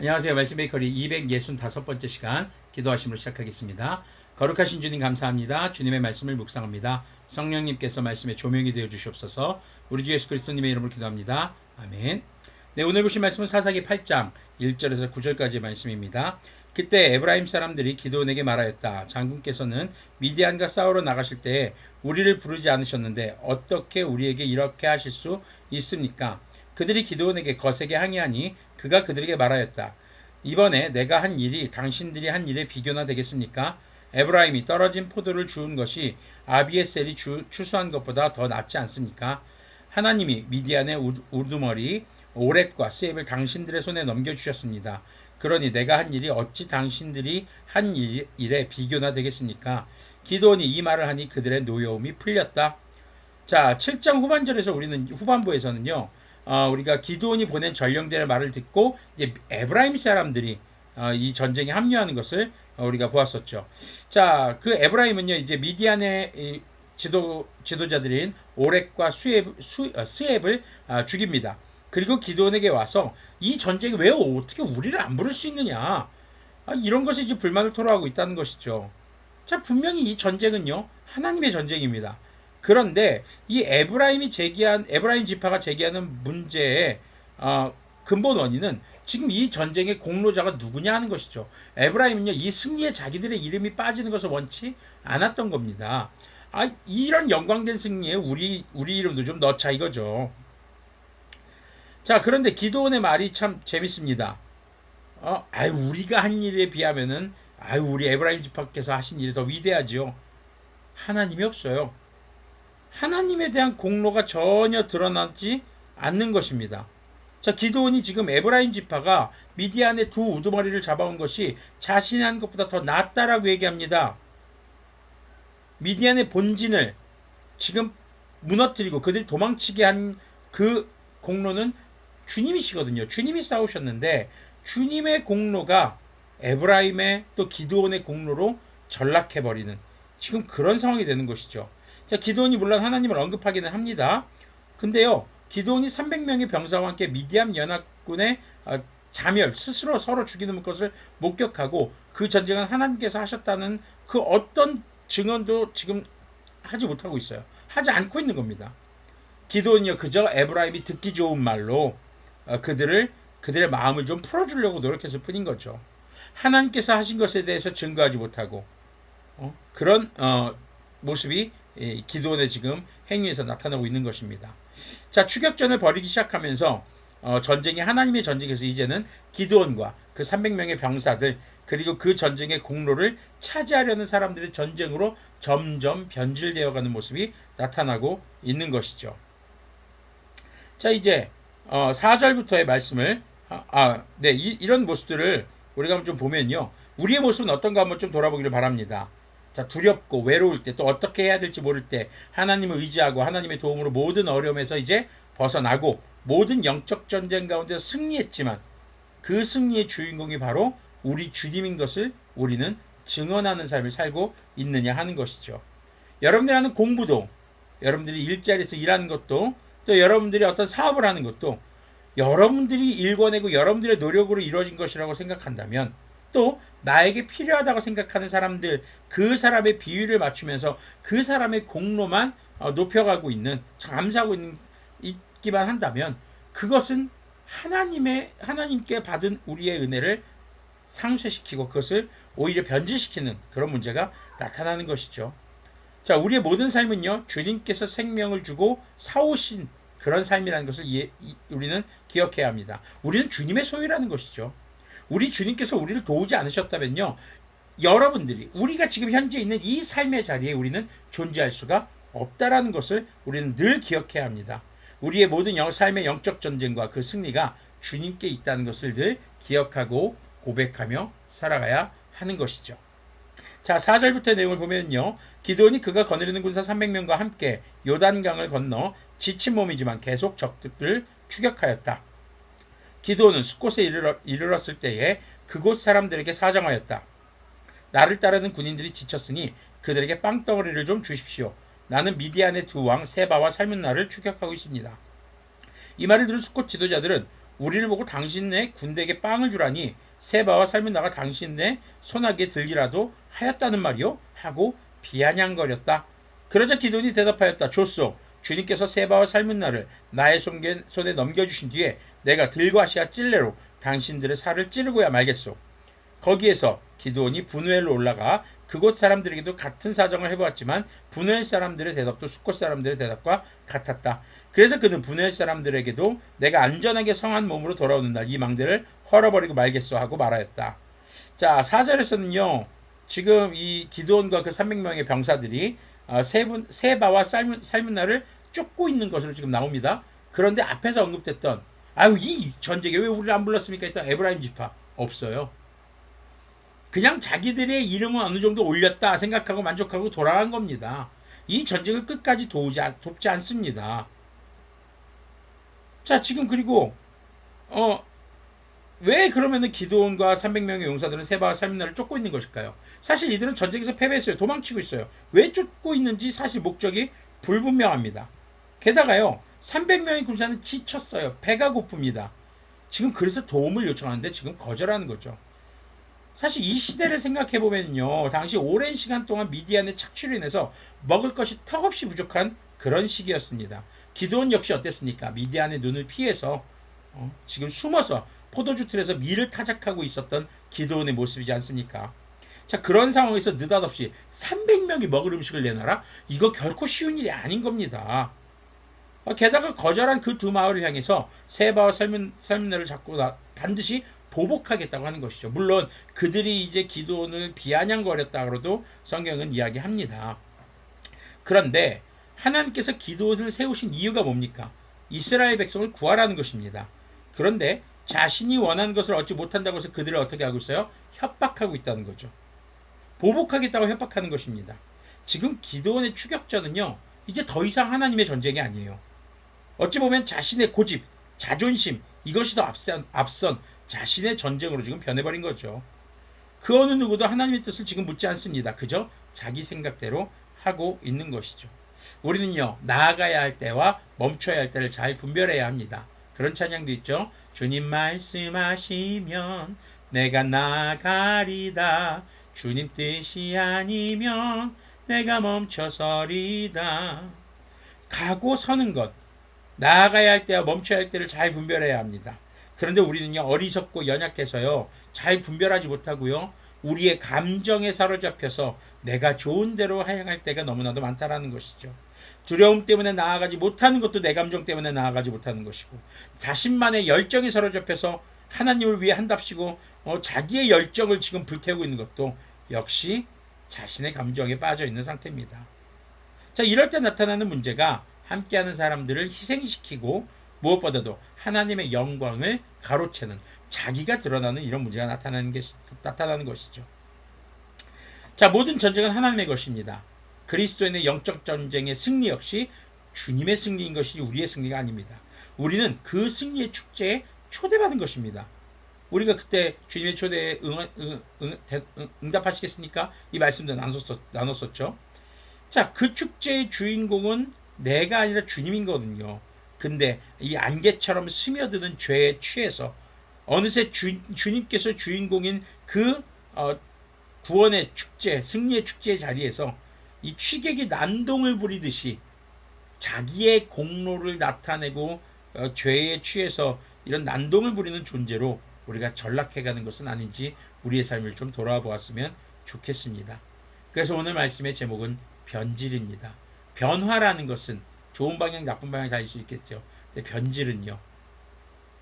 안녕하세요. 말씀 베이커리 265번째 시간 기도하심으로 시작하겠습니다. 거룩하신 주님 감사합니다. 주님의 말씀을 묵상합니다. 성령님께서 말씀에 조명이 되어 주시옵소서. 우리 주 예수 그리스도님의 이름으로 기도합니다. 아멘. 네, 오늘 보신 말씀은 사사기 8장 1절에서 9절까지의 말씀입니다. 그때 에브라임 사람들이 기도원에게 말하였다. 장군께서는 미디안과 싸우러 나가실 때에 우리를 부르지 않으셨는데 어떻게 우리에게 이렇게 하실 수 있습니까? 그들이 기도원에게 거세게 항의하니 그가 그들에게 말하였다. 이번에 내가 한 일이 당신들이 한 일에 비교나 되겠습니까? 에브라임이 떨어진 포도를 주운 것이 아비에셀이 주, 추수한 것보다 더 낫지 않습니까? 하나님이 미디안의 우두머리 오랩과 스앱을 당신들의 손에 넘겨주셨습니다. 그러니 내가 한 일이 어찌 당신들이 한 일, 일에 비교나 되겠습니까? 기도원이 이 말을 하니 그들의 노여움이 풀렸다. 자, 7장 후반절에서 우리는 후반부에서는요. 어, 우리가 기도원이 보낸 전령들의 말을 듣고 이제 에브라임 사람들이 어, 이 전쟁에 합류하는 것을 어, 우리가 보았었죠. 자, 그 에브라임은요 이제 미디안의 지도 지도자들인 오렉과 수앱 수, 어, 스앱을 아, 죽입니다. 그리고 기도원에게 와서 이 전쟁에 왜 어떻게 우리를 안 부를 수 있느냐 아, 이런 것에 이제 불만을 토로하고 있다는 것이죠. 자 분명히 이 전쟁은요 하나님의 전쟁입니다. 그런데 이 에브라임이 제기한 에브라임 지파가 제기하는 문제의 어, 근본 원인은 지금 이 전쟁의 공로자가 누구냐 하는 것이죠. 에브라임은요 이 승리에 자기들의 이름이 빠지는 것을 원치 않았던 겁니다. 아 이런 영광된 승리에 우리 우리 이름도 좀 넣자 이거죠. 자 그런데 기도원의 말이 참 재밌습니다. 어, 아유 우리가 한 일에 비하면은 아유 우리 에브라임 지파께서 하신 일이 더 위대하지요. 하나님이 없어요. 하나님에 대한 공로가 전혀 드러나지 않는 것입니다. 자, 기도원이 지금 에브라임 지파가 미디안의 두 우두머리를 잡아온 것이 자신이 한 것보다 더 낫다라고 얘기합니다. 미디안의 본진을 지금 무너뜨리고 그들이 도망치게 한 그 공로는 주님이시거든요. 주님이 싸우셨는데 주님의 공로가 에브라임의 또 기도원의 공로로 전락해버리는 지금 그런 상황이 되는 것이죠. 자, 기도원이 물론 하나님을 언급하기는 합니다. 근데요, 기도원이 300명의 병사와 함께 미디안 연합군의 어, 자멸, 스스로 서로 죽이는 것을 목격하고 그 전쟁은 하나님께서 하셨다는 그 어떤 증언도 지금 하지 못하고 있어요. 하지 않고 있는 겁니다. 기도원이요, 그저 에브라임이 듣기 좋은 말로 어, 그들을 그들의 마음을 좀 풀어주려고 노력했을 뿐인 거죠. 하나님께서 하신 것에 대해서 증거하지 못하고 어? 그런 어, 모습이 기도원의 지금 행위에서 나타나고 있는 것입니다. 자, 추격전을 벌이기 시작하면서 어, 전쟁이 하나님의 전쟁에서 이제는 기도원과 그 300명의 병사들 그리고 그 전쟁의 공로를 차지하려는 사람들의 전쟁으로 점점 변질되어 가는 모습이 나타나고 있는 것이죠. 자, 이제 어, 4절부터의 말씀을 아, 아 네, 이, 런 모습들을 우리가 좀 보면요. 우리의 모습은 어떤가 한번 좀 돌아보기를 바랍니다. 자, 두렵고 외로울 때 또 어떻게 해야 될지 모를 때 하나님을 의지하고 하나님의 도움으로 모든 어려움에서 이제 벗어나고 모든 영적 전쟁 가운데 승리했지만 그 승리의 주인공이 바로 우리 주님인 것을 우리는 증언하는 삶을 살고 있느냐 하는 것이죠. 여러분들이 하는 공부도 여러분들이 일자리에서 일하는 것도 또 여러분들이 어떤 사업을 하는 것도 여러분들이 일궈내고 여러분들의 노력으로 이루어진 것이라고 생각한다면 또 나에게 필요하다고 생각하는 사람들 그 사람의 비율을 맞추면서 그 사람의 공로만 어, 높여가고 있는 감사하고 있는 있기만 한다면 그것은 하나님의 하나님께 받은 우리의 은혜를 상쇄시키고 그것을 오히려 변질시키는 그런 문제가 나타나는 것이죠. 자, 우리의 모든 삶은요, 주님께서 생명을 주고 사오신 그런 삶이라는 것을 예, 우리는 기억해야 합니다. 우리는 주님의 소유라는 것이죠. 우리 주님께서 우리를 도우지 않으셨다면요. 여러분들이 우리가 지금 현재 있는 이 삶의 자리에 우리는 존재할 수가 없다라는 것을 우리는 늘 기억해야 합니다. 우리의 모든 영, 삶의 영적 전쟁과 그 승리가 주님께 있다는 것을 늘 기억하고 고백하며 살아가야 하는 것이죠. 자, 4절부터 내용을 보면요. 기도원이 그가 거느리는 군사 300명과 함께 요단강을 건너 지친 몸이지만 계속 적들을 추격하였다. 기도는 숫곳에 이르렀, 을 때에 그곳 사람들에게 사정하였다. 나를 따르는 군인들이 지쳤으니 그들에게 빵덩어리를 좀 주십시오. 나는 미디안의 두 왕 세바와 살문나를 추격하고 있습니다. 이 말을 들은 숫곳 지도자들은 우리를 보고 당신네 군대에게 빵을 주라니 세바와 삶은 나가 당신네 손아귀에 들기라도 하였다는 말이요 하고 비아냥거렸다. 그러자 기돈이 대답하였다. 좋소. 주님께서 세바와 삶은 나를 나의 손에 넘겨주신 뒤에 내가 들고 아시아 찔레로 당신들의 살을 찌르고야 말겠소. 거기에서 기도원이 분우엘로 올라가 그곳 사람들에게도 같은 사정을 해보았지만 분우엘 사람들의 대답도 수꽃 사람들의 대답과 같았다. 그래서 그는 분우엘 사람들에게도 내가 안전하게 성한 몸으로 돌아오는 날 이 망대를 헐어버리고 말겠소 하고 말하였다. 자, 4절에서는요. 지금 이 기도원과 그 300명의 병사들이 어, 세바와 삶은 날을 쫓고 있는 것으로 지금 나옵니다. 그런데 앞에서 언급됐던 아유 이 전쟁에 왜 우리를 안 불렀습니까? 했던 에브라임 지파 없어요. 그냥 자기들의 이름은 어느 정도 올렸다 생각하고 만족하고 돌아간 겁니다. 이 전쟁을 끝까지 도우지, 돕지 않습니다. 자, 지금 그리고, 어, 왜 그러면은 기도원과 300명의 용사들은 세바와 살민나를 쫓고 있는 것일까요? 사실 이들은 전쟁에서 패배했어요. 도망치고 있어요. 왜 쫓고 있는지 사실 목적이 불분명합니다. 게다가요, 300명의 군사는 지쳤어요. 배가 고픕니다. 지금 그래서 도움을 요청하는데 지금 거절하는 거죠. 사실 이 시대를 생각해 보면요, 당시 오랜 시간 동안 미디안의 착취로 인해서 먹을 것이 턱없이 부족한 그런 시기였습니다. 기도원 역시 어땠습니까? 미디안의 눈을 피해서 어, 지금 숨어서 포도주 틀에서 밀을 타작하고 있었던 기도원의 모습이지 않습니까? 자 그런 상황에서 느닷없이 300명이 먹을 음식을 내놔라? 이거 결코 쉬운 일이 아닌 겁니다. 어, 게다가 거절한 그 두 마을을 향해서 세바와 삶은, 삶을 잡고 나, 반드시 보복하겠다고 하는 것이죠. 물론 그들이 이제 기도원을 비아냥거렸다 그러도 성경은 이야기합니다. 그런데 하나님께서 기도원을 세우신 이유가 뭡니까? 이스라엘 백성을 구하라는 것입니다. 그런데 자신이 원하는 것을 얻지 못한다고 해서 그들을 어떻게 하고 있어요? 협박하고 있다는 거죠. 보복하겠다고 협박하는 것입니다. 지금 기도원의 추격자는요, 이제 더 이상 하나님의 전쟁이 아니에요. 어찌 보면 자신의 고집, 자존심, 이것이 더 앞선, 앞선 자신의 전쟁으로 지금 변해버린 거죠. 그 어느 누구도 하나님의 뜻을 지금 묻지 않습니다. 그저 자기 생각대로 하고 있는 것이죠. 우리는요, 나아가야 할 때와 멈춰야 할 때를 잘 분별해야 합니다. 그런 찬양도 있죠. 주님 말씀하시면 내가 나가리다. 주님 뜻이 아니면 내가 멈춰서리다. 가고 서는 것, 나아가야 할 때와 멈춰야 할 때를 잘 분별해야 합니다. 그런데 우리는요, 어리석고 연약해서요, 잘 분별하지 못하고요, 우리의 감정에 사로잡혀서 내가 좋은 대로 하향할 때가 너무나도 많다라는 것이죠. 두려움 때문에 나아가지 못하는 것도 내 감정 때문에 나아가지 못하는 것이고, 자신만의 열정에 사로잡혀서 하나님을 위해 한답시고, 어, 자기의 열정을 지금 불태우고 있는 것도 역시 자신의 감정에 빠져 있는 상태입니다. 자, 이럴 때 나타나는 문제가 함께하는 사람들을 희생시키고 무엇보다도 하나님의 영광을 가로채는 자기가 드러나는 이런 문제가 나타나는 게 나타나는 것이죠. 자, 모든 전쟁은 하나님의 것입니다. 그리스도인의 영적 전쟁의 승리 역시 주님의 승리인 것이 우리의 승리가 아닙니다. 우리는 그 승리의 축제에 초대받은 것입니다. 우리가 그때 주님의 초대에 응, 응, 응, 응 답하시겠습니까? 이 말씀도 나눴었, 나눴었죠. 자, 그 축제의 주인공은 내가 아니라 주님이거든요. 근데 이 안개처럼 스며드는 죄에 취해서 어느새 주, 주님께서 주인공인 그 어, 구원의 축제, 승리의 축제의 자리에서 이 취객이 난동을 부리듯이 자기의 공로를 나타내고 어, 죄에 취해서 이런 난동을 부리는 존재로 우리가 전락해가는 것은 아닌지 우리의 삶을 좀 돌아와 보았으면 좋겠습니다. 그래서 오늘 말씀의 제목은 변질입니다. 변화라는 것은 좋은 방향, 나쁜 방향 다닐 수 있겠죠. 근데 변질은요,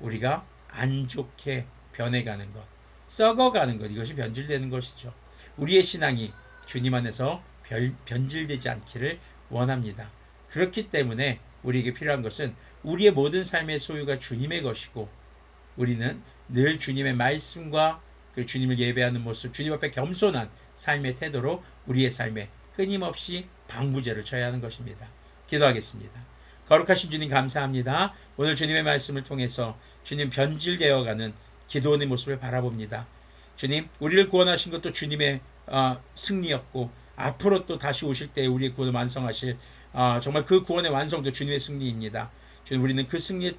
우리가 안 좋게 변해가는 것, 썩어가는 것, 이것이 변질되는 것이죠. 우리의 신앙이 주님 안에서 별, 변질되지 않기를 원합니다. 그렇기 때문에 우리에게 필요한 것은 우리의 모든 삶의 소유가 주님의 것이고, 우리는 늘 주님의 말씀과 그 주님을 예배하는 모습, 주님 앞에 겸손한 삶의 태도로 우리의 삶에 끊임없이 방부제를 쳐야 하는 것입니다. 기도하겠습니다. 거룩하신 주님 감사합니다. 오늘 주님의 말씀을 통해서 주님 변질되어가는 기도원의 모습을 바라봅니다. 주님, 우리를 구원하신 것도 주님의 어, 승리였고 앞으로 또 다시 오실 때 우리의 구원을 완성하실 어, 정말 그 구원의 완성도 주님의 승리입니다. 주님, 우리는 그 승리에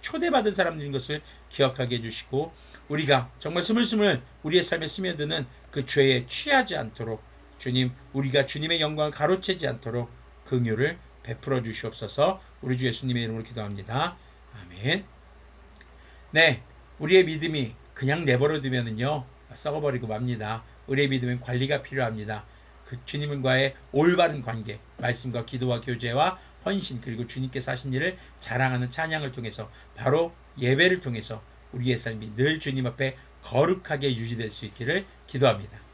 초대받은 사람들인 것을 기억하게 해주시고 우리가 정말 스물스물 우리의 삶에 스며드는 그 죄에 취하지 않도록 주님 우리가 주님의 영광을 가로채지 않도록 긍휼을 베풀어 주시옵소서 우리 주 예수님의 이름으로 기도합니다. 아멘. 네, 우리의 믿음이 그냥 내버려 두면은요 썩어버리고 맙니다. 우리의 믿음은 관리가 필요합니다. 그 주님과의 올바른 관계, 말씀과 기도와 교제와 헌신 그리고 주님께서 하신 일을 자랑하는 찬양을 통해서 바로 예배를 통해서 우리의 삶이 늘 주님 앞에 거룩하게 유지될 수 있기를 기도합니다.